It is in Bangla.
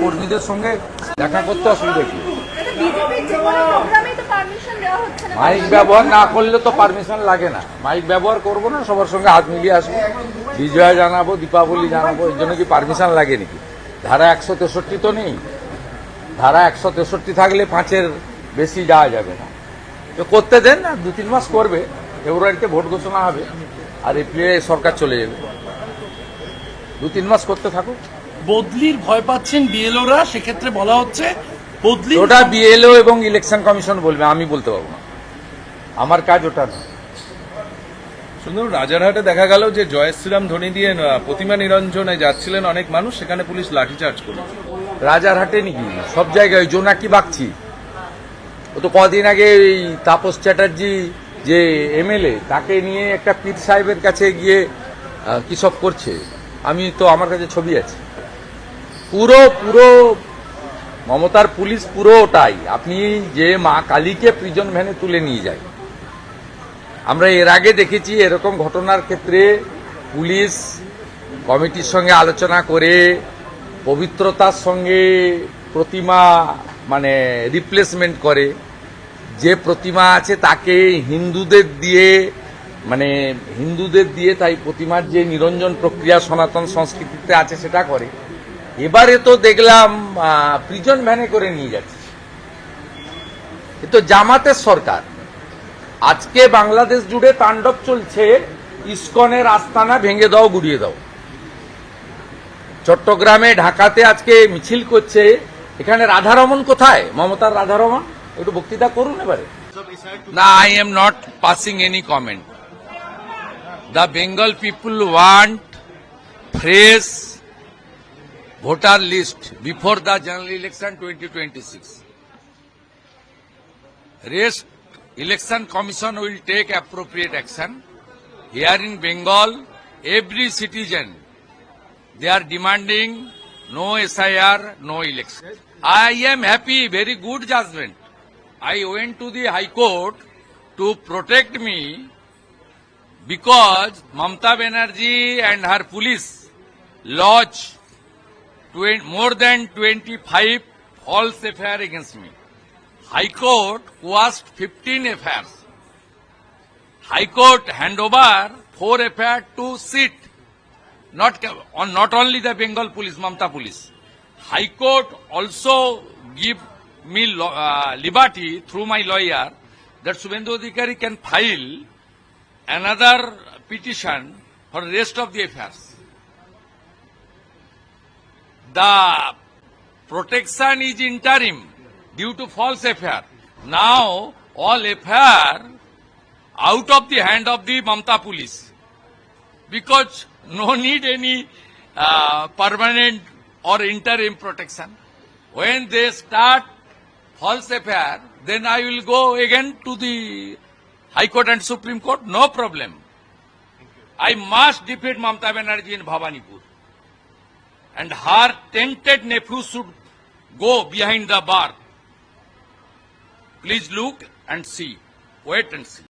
কর্মীদের সঙ্গে দেখা করতে অসুবিধা কি? মাইক ব্যবহার না করলে তো পারমিশন লাগে না। মাইক ব্যবহার করব না সবার সঙ্গে হাত মিলিয়ে আসব। বিজয়া জানাব দীপাবলি জানাব এর জন্য কি পারমিশন লাগে নাকি? ধারা একশো তেষট্টি তো নেই। ধারা একশো তেষট্টি থাকলে পাঁচের বেশি যাওয়া যাবে না। তো করতে দেন না দু তিন মাস করবে। ফেব্রুয়ারিতে ভোট ঘোষণা হবে। আর এপ্রিলে সরকার চলে যাবে। দু তিন মাস করতে থাকুক। বদলির ভয় পাচ্ছেন বিএলওরা সেক্ষেত্রে বলা হচ্ছে বদলি ওটা বিএলও এবং ইলেকশন কমিশন বলবে আমি বলতে পারব না। আমার কাজ ওটা না সুন্দর রাজারহাটে দেখা গেল যে জয় শ্রীরাম ধ্বনি দিয়ে প্রতিমা নিরঞ্জনে যাচ্ছিলেন অনেক মানুষ সেখানে পুলিশ লাঠিচার্জ করল। রাজারহাটে নাকি? সব জায়গায় ওই জোনাকি বাগছি ও তো কদিন আগে এই তাপস চ্যাটার্জি যে এমএলএ তাকে নিয়ে একটা পীর সাহেবের কাছে গিয়ে কি সব করছে? আমি তো আমার কাছে ছবি আছে। পুরো পুরো, মমতার পুলিশ পুরো ওটাই। আপনি যে মা কালীকে প্রিজন ভ্যানে তুলে নিয়ে যায়। আমরা এর আগে দেখেছি এরকম ঘটনার ক্ষেত্রে পুলিশ কমিটির সঙ্গে আলোচনা করে পবিত্রতার সঙ্গে প্রতিমা মানে রিপ্লেসমেন্ট করে। যে প্রতিমা আছে তাকে হিন্দুদের দিয়ে মানে হিন্দুদের দিয়ে তাই প্রতিমার যে নিরঞ্জন প্রক্রিয়া সনাতন সংস্কৃতিতে আছে সেটা করে। এবারে তো দেখলাম প্রিজন ভ্যানে করে নিয়ে যাচ্ছে। এ তো জামাতের সরকার। আজকে বাংলাদেশ জুড়ে তাণ্ডব চলছে, ইস্কনের আস্তানা ভেঙে দাও, গুড়িয়ে দাও। চট্টগ্রামে, ঢাকাতে আজকে মিছিল করছে। এখানে রাধারমন কোথায়? মমতার রাধারমন? একটু বক্তৃতা করুন এবারে। না I am not passing any comment the Bengal people want fresh before the general election twenty twenty six rest election commission will take appropriate action here in bengal every citizen they are demanding no sir no election i am happy very good judgment i went to the high court to protect me because mamta banerjee and her police lodged twen- more than 25 false affair against me High Court quashed 15 affairs. High Court hand over four affairs to sit. Not, on, not only the Bengal police, Mamta police. High Court also give me uh, liberty through my lawyer that Subhendu Adhikari can file another petition for rest of the affairs. The protection is interim due to false affair. Now all affair out of the hand of the Mamta police because no need any uh, permanent or interim protection. When they start false affair, then I will go again to the High Court and Supreme Court. No problem. I must defeat Mamta Banerjee in Bhavanipur. And her tainted nephew should go behind the bar. Please look and see. Wait and see.